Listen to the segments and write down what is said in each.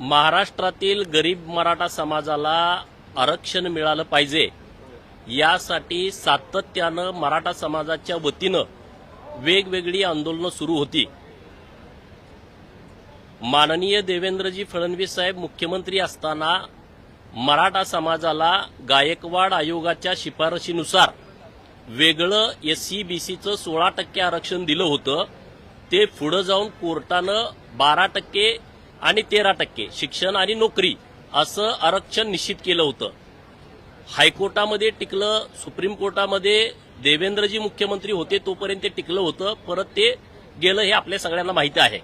महाराष्ट्रातील गरीब मराठा समाजाला आरक्षण मिळालं पाहिजे. यासाठी सातत्यानं मराठा समाजाच्या वतीनं वेगवेगळी आंदोलनं सुरू होती. माननीय देवेंद्रजी फडणवीस साहेब मुख्यमंत्री असताना मराठा समाजाला गायकवाड आयोगाच्या शिफारशीनुसार वेगळं एस सी बी सीचं सोळा टक्के आरक्षण दिलं होतं. ते पुढं जाऊन कोर्टानं बारा टक्के आणि तेरा टक्के शिक्षण आणि नोकरी असं आरक्षण निश्चित केलं होतं. हायकोर्टामध्ये टिकलं सुप्रीम कोर्टामध्ये देवेंद्रजी मुख्यमंत्री होते तोपर्यंत ते टिकलं होतं. परत ते गेलं हे आपल्या सगळ्यांना माहिती आहे.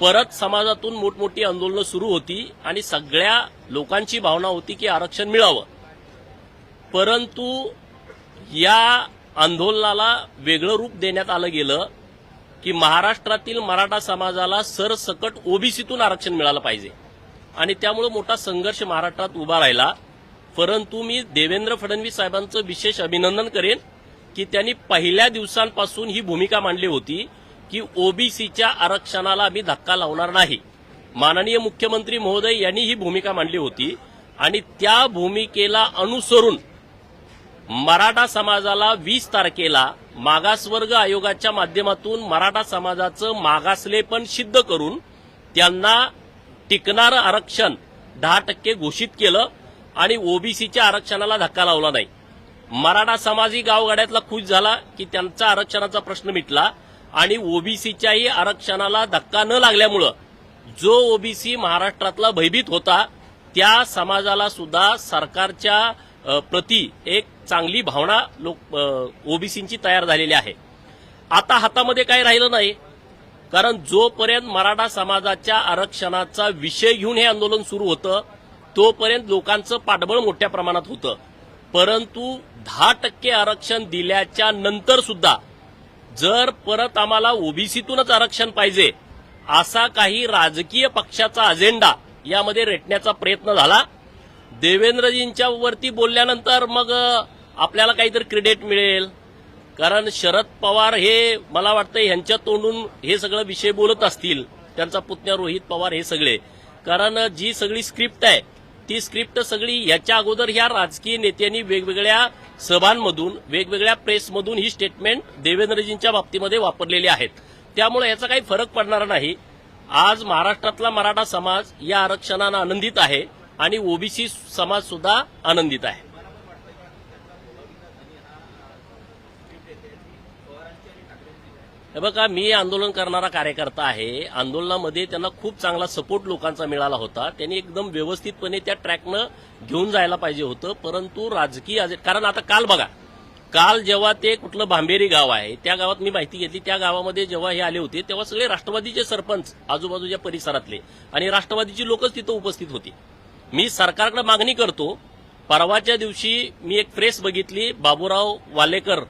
परत समाजातून मोठमोठी आंदोलनं सुरू होती आणि सगळ्या लोकांची भावना होती की आरक्षण मिळावं. परंतु या आंदोलनाला वेगळं रूप देण्यात आलं गेलं. की महाराष्ट्रातील मराठा समाजाला सरसकट ओबीसीतून आरक्षण मिळालं पाहिजे. आणि त्यामुळे मोठा संघर्ष महाराष्ट्रात उभा राहिला. परंतु मी देवेंद्र फडणवीस साहेबांचं विशेष अभिनंदन करेन की त्यांनी पहिल्या दिवसांपासून ही भूमिका मांडली होती की ओबीसीच्या आरक्षणाला आम्ही धक्का लावणार नाही. माननीय मुख्यमंत्री महोदय यांनी ही भूमिका मांडली होती. आणि त्या भूमिकेला अनुसरून मराठा समाजाला वीस तारखेला मागासवर्ग आयोगाच्या माध्यमातून मराठा समाजाचं मागासलेपण सिद्ध करून त्यांना टिकणारं आरक्षण दहा टक्के घोषित केलं आणि ओबीसीच्या आरक्षणाला धक्का लावला नाही. मराठा समाजही गावगाड्यातला खुश झाला की त्यांचा आरक्षणाचा प्रश्न मिटला आणि ओबीसीच्याही आरक्षणाला धक्का न लागल्यामुळं जो ओबीसी महाराष्ट्रातला भयभीत होता त्या समाजाला सुद्धा सरकारच्या प्रति एक चांगली भावना लोक ओबीसींची तयार झालेली आहे. आता हातामध्ये काही राहिलं नाही कारण जोपर्यंत मराठा समाजाच्या आरक्षणाचा विषय घेऊन हे आंदोलन सुरू होतं तोपर्यंत लोकांचं पाठबळ मोठ्या प्रमाणात होतं. परंतु दहा टक्के आरक्षण दिल्याच्या नंतर सुद्धा जर परत आम्हाला ओबीसीतूनच आरक्षण पाहिजे असा काही राजकीय पक्षाचा अजेंडा यामध्ये रेटण्याचा प्रयत्न झाला देवेंद्रजींच्या वरती बोलल्यानंतर मग आपल्याला काहीतरी क्रेडिट मिळेल. कारण शरद पवार हे मला वाटतं यांच्या तोंडून हे सगळं विषय बोलत असतील. त्यांचा पुतण्या रोहित पवार हे सगळे. कारण जी सगळी स्क्रिप्ट आहे ती स्क्रिप्ट सगळी याच्या अगोदर ह्या राजकीय नेत्यांनी वेगवेगळ्या सभांमधून वेगवेगळ्या प्रेसमधून ही स्टेटमेंट देवेंद्रजींच्या बाबतीमध्ये वापरलेली आहेत. त्यामुळे याचा काही फरक पडणार नाही. आज महाराष्ट्रातला मराठा समाज या आरक्षणानं आनंदित आहे. आणि ओबीसी समाज सुद्धा आनंदित आहे. हे बघा मी आंदोलन करणारा कार्यकर्ता आहे. आंदोलनामध्ये त्यांना खूप चांगला सपोर्ट लोकांचा मिळाला होता. त्यांनी एकदम व्यवस्थितपणे त्या ट्रॅकनं घेऊन जायला पाहिजे होतं. परंतु राजकीय कारण आता काल बघा काल जेव्हा ते कुठलं भांबेरी गाव आहे त्या गावात मी माहिती घेतली. त्या गावामध्ये जेव्हा हे आले होते तेव्हा सगळे राष्ट्रवादीचे सरपंच आजूबाजूच्या परिसरातले आणि राष्ट्रवादीची लोकच तिथं उपस्थित होती. मी सरकारकडे मागणी करतो परवाच्या दिवशी मी एक प्रेस बघितली बाबूराव वालेकर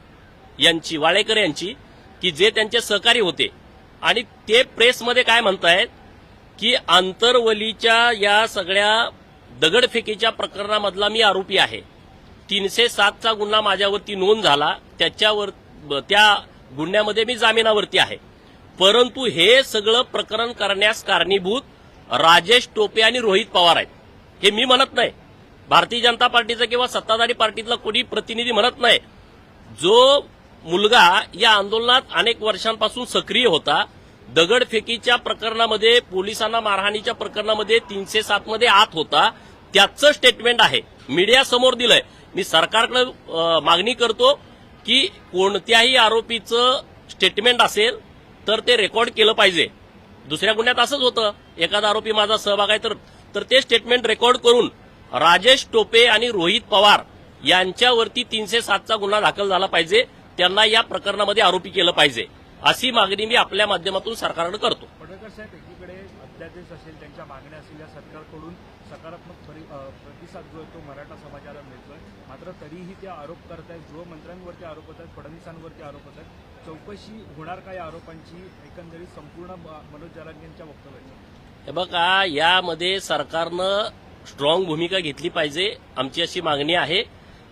यांची वाळेकर यांची की जे त्यांचे सहकारी होते. आणि ते प्रेसमध्ये काय म्हणतायत की आंतरवलीच्या या सगळ्या दगडफेकीच्या प्रकरणामधला मी आरोपी आहे. तीनशे सातचा गुन्हा माझ्यावरती नोंद झाला त्याच्यावर त्या गुन्ह्यामध्ये मी जामिनावरती आहे. परंतु हे सगळं प्रकरण करण्यास कारणीभूत राजेश टोपे आणि रोहित पवार आहेत. हे मी म्हणत नाही. भारतीय जनता पार्टीचं किंवा सत्ताधारी पार्टीतला कोणी प्रतिनिधी म्हणत नाही. जो मुलगा या आंदोलनात अनेक वर्षांपासून सक्रिय होता दगडफेकीच्या प्रकरणामध्ये पोलिसांना मारहाणीच्या प्रकरणामध्ये तीनशे सातमध्ये आत होता त्याचं स्टेटमेंट आहे. मीडियासमोर दिलंय. मी सरकारकडे मागणी करतो की कोणत्याही आरोपीचं स्टेटमेंट असेल तर ते रेकॉर्ड केलं पाहिजे. दुसऱ्या गुन्ह्यात असंच होतं. एखादा आरोपी माझा सहभाग आहे तर तर ते स्टेटमेंट रेकॉर्ड करून राजेश टोपे आणि रोहित पवार यांच्यावरती तीनशे सातचा गुन्हा दाखल झाला पाहिजे. त्यांना या प्रकरणामध्ये आरोपी केलं पाहिजे. अशी मागणी मी आपल्या माध्यमातून सरकारकडे करतो. पडळकर साहेब एकीकडे अध्यादेश असेल त्यांच्या मागण्या असलेल्या या सरकारकडून सकारात्मक प्रतिसाद जो आहे तो मराठा समाजाला मिळतोय. मात्र तरीही ते आरोप करतायत गृहमंत्र्यांवरती आरोप होत आहेत फडणवीसांवरती आरोप होत आहेत चौकशी होणार का या आरोपांची एकंदरीत संपूर्ण मनोज जरांग यांच्या वक्तव्याची हे बघा यामध्ये सरकारनं स्ट्रॉंग भूमिका घेतली पाहिजे आमची अशी मागणी आहे.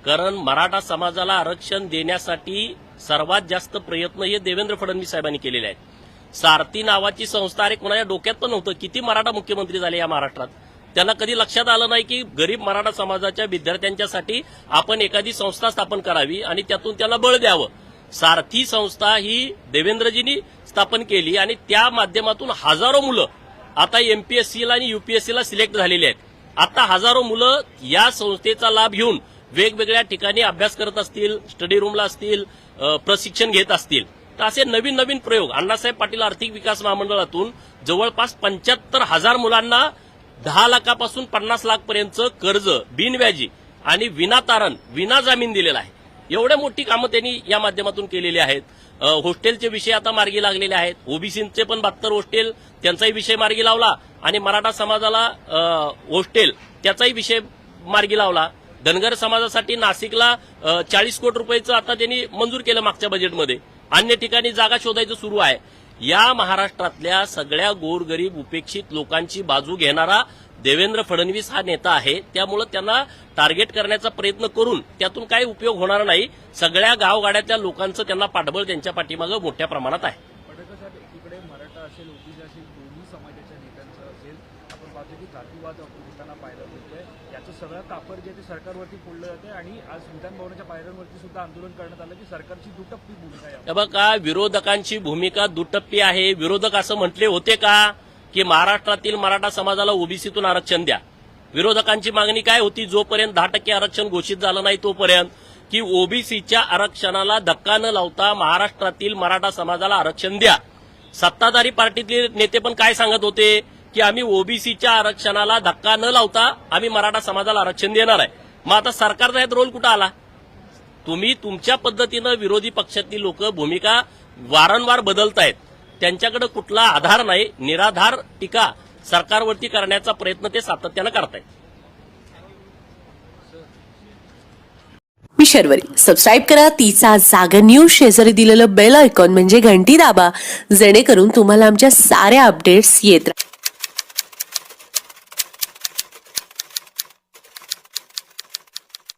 कारण मराठा समाजाला आरक्षण देण्यासाठी सर्वात जास्त प्रयत्न हे देवेंद्र फडणवीस साहेबांनी केलेले आहेत. सारथी नावाची संस्था अरे कोणाच्या डोक्यात पण नव्हतं. किती मराठा मुख्यमंत्री झाले या महाराष्ट्रात? त्यांना कधी लक्षात आलं नाही की गरीब मराठा समाजाच्या विद्यार्थ्यांच्यासाठी आपण एखादी संस्था स्थापन करावी आणि त्यातून त्यांना बळ द्यावं? सारथी संस्था ही देवेंद्रजींनी स्थापन केली आणि त्या माध्यमातून हजारो मुलं आता एमपीएससीला आणि युपीएससीला सिलेक्ट झालेली आहेत. आता हजारो मुलं या संस्थेचा लाभ घेऊन वेगवेगळ्या ठिकाणी अभ्यास करत असतील स्टडी रूमला असतील प्रशिक्षण घेत असतील. तर असे नवीन नवीन प्रयोग अण्णासाहेब पाटील आर्थिक विकास महामंडळातून जवळपास पंच्याहत्तर हजार मुलांना दहा लाखापासून पन्नास लाखपर्यंत कर्ज बिनव्याजी आणि विनातारण विना जामीन दिलेला आहे. एवढ्या मोठी कामं त्यांनी या माध्यमातून केलेली आहेत. होस्टेलचे हॉस्टेलचे विषय आता मार्गी लागलेले आहेत. ओबीसीचे पण बहात्तर हॉस्टेल त्यांचाही विषय मार्गी लावला आणि मराठा समाजाला होस्टेल हॉस्टेल त्याचाही विषय मार्गी लावला. धनगर समाजासाठी नाशिकला चाळीस कोटी रुपयाचं आता त्यांनी मंजूर केलं मागच्या बजेटमध्ये अन्य ठिकाणी जागा शोधायचं सुरू आहे. या महाराष्ट्रातल्या सगळ्या गोरगरीब उपेक्षित लोकांची बाजू घेणारा देवेंद्र फडणवीस हा नेता आहे त्यामुळे त्यांना टार्गेट करण्याचा प्रयत्न करून त्यातून काही उपयोग होणार नाही. सगळ्या गावगाड्यातल्या लोकांचं त्यांना पाठबळ त्यांच्या पाठीमागं मोठ्या प्रमाणात आहे. याचं सगळं कापर जे ते सरकारवरती फोडलं जाते आणि आज पायऱ्यांवरती सुद्धा आंदोलन करण्यात आलं की सरकारची दुटप्पी भूमिका बघा विरोधकांची भूमिका दुटप्पी आहे. विरोधक असं म्हटले होते का? की महाराष्ट्रातील मराठा समाजाला ओबीसीतून आरक्षण द्या. विरोधकांची मागणी काय होती? जोपर्यंत दहा टक्के आरक्षण घोषित झालं नाही तोपर्यंत की ओबीसीच्या आरक्षणाला धक्का न लावता महाराष्ट्रातील मराठा समाजाला आरक्षण द्या. सत्ताधारी पार्टीतले नेते पण काय सांगत होते? की आम्ही ओबीसीच्या आरक्षणाला धक्का न लावता आम्ही मराठा समाजाला आरक्षण देणार आहे. मग आता सरकारचा यात रोल कुठं आला? तुम्ही तुमच्या पद्धतीनं विरोधी पक्षातली लोक भूमिका वारंवार बदलतायत. त्यांच्याकडे कुठला आधार नाही निराधार टीका सरकारवरती करण्याचा प्रयत्न ते सातत्यानं करतायत. मी शर्वरी. सबस्क्राईब करा तिचा जागर न्यूज शेजारी दिलेलं बेल आयकॉन म्हणजे घंटी दाबा जेणेकरून तुम्हाला आमच्या साऱ्या अपडेट्स येत राहतात